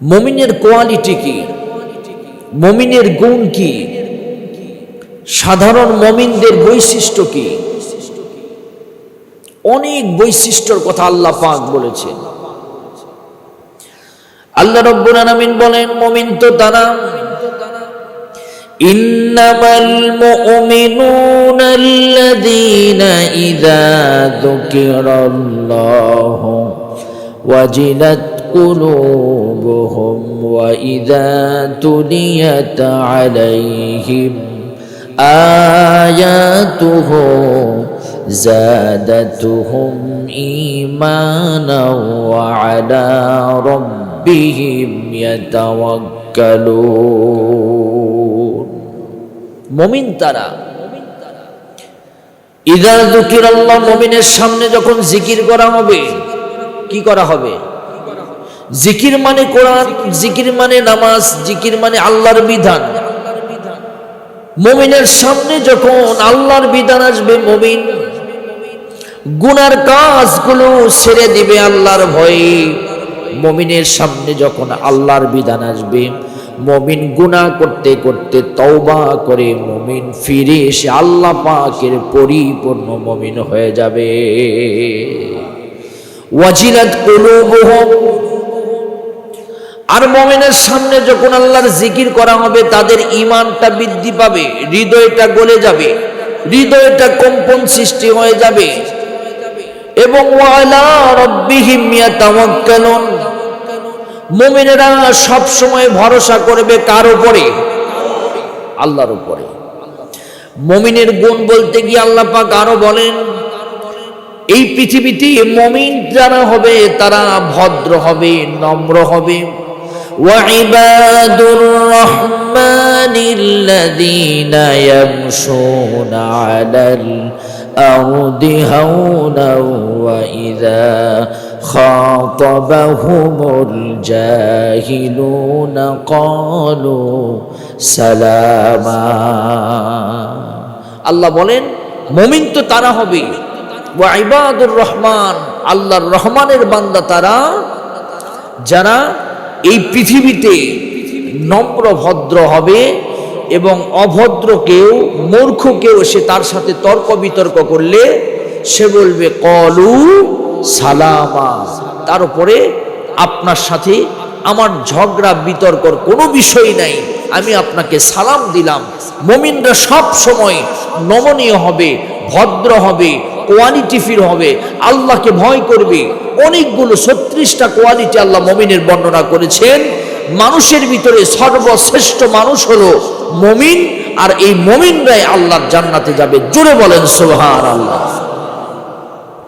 মমিনের কোয়ালিটি কি মমিনের গুণ কি সাধারণ মমিনদের বৈশিষ্ট্য কি অনেক বৈশিষ্ট্যর কথা আল্লাহ পাক বলেছেন আল্লাহ রব্বুল আলামিন বলেন মমিন তো তারা إنما المؤمنون الذين إذا ذكر الله وجلت قلوبهم وإذا تليت عليهم آياته زادتهم إيمانا وعلى ربهم يتوكلون মমিন তারা ইদা দুকির আল্লাহ মমিনের সামনে যখন জিকির করা হবে কি করা হবে জিকির মানে কোরআন, জিকির মানে নামাজ, জিকির মানে আল্লাহর বিধান। মমিনের সামনে যখন আল্লাহর বিধান আসবে, মমিন গুনার কাজগুলো ছেড়ে দিবে আল্লাহর ভয়ে। মমিনের সামনে যখন আল্লাহর বিধান আসবে, মমিন গুনাহ করতে করতে তওবা করে মমিন ফিরে এসে আল্লাহ পাকের পরিপূর্ণ মমিন হয়ে যাবে। ওয়াজিলাত কুলুবুহুম আর মমিনের সামনে যখন আল্লাহর জিকির করা হবে, তাদের ইমানটা বৃদ্ধি পাবে, হৃদয়টা গলে যাবে, হৃদয়টা কম্পন সৃষ্টি হয়ে যাবে। এবং মুমিনেরা সব সময় ভরসা করবে কার উপরে? আল্লাহর উপরে। মুমিনের গুণ বলতে গিয়ে আল্লাহ পাক আরও বলেন, এই পৃথিবীতে মমিন যারা হবে, তারা ভদ্র হবে, নম্র হবে। وعباد الرحمن الذين يمشون على الأرض هونا وإذا خاطبهم الجاهلون قالوا سلاما আল্লাহ বলেন মমিন তো তারা হবে ওয়াইবাদুর রহমান আল্লাহর রহমানের বান্দা তারা যারা এই পৃথিবীতে নম্র ভদ্র হবে এবং অভদ্রকেও মূর্খকেও সে তার সাথে তর্ক বিতর্ক করলে সে বলবে, কলু সালামা। তার উপরে আপনার সাথে আমার ঝগড়া, বিতর্কর কোনো বিষয় নাই। আমি আপনাকে সালাম দিলাম। মমিনরা সব সময় নমনীয় হবে, ভদ্র হবে কোয়ালিটিফির হবে, আল্লাহকে ভয় করবে। অনেকগুলো ছত্রিশটা কোয়ালিটি আল্লাহ মমিনের বর্ণনা করেছেন। মানুষের ভিতরে সর্বশ্রেষ্ঠ মানুষ হলো মমিন, আর এই মমিনরাই আল্লাহর জান্নাতে যাবে। জোরে বলেন সোহান আল্লাহ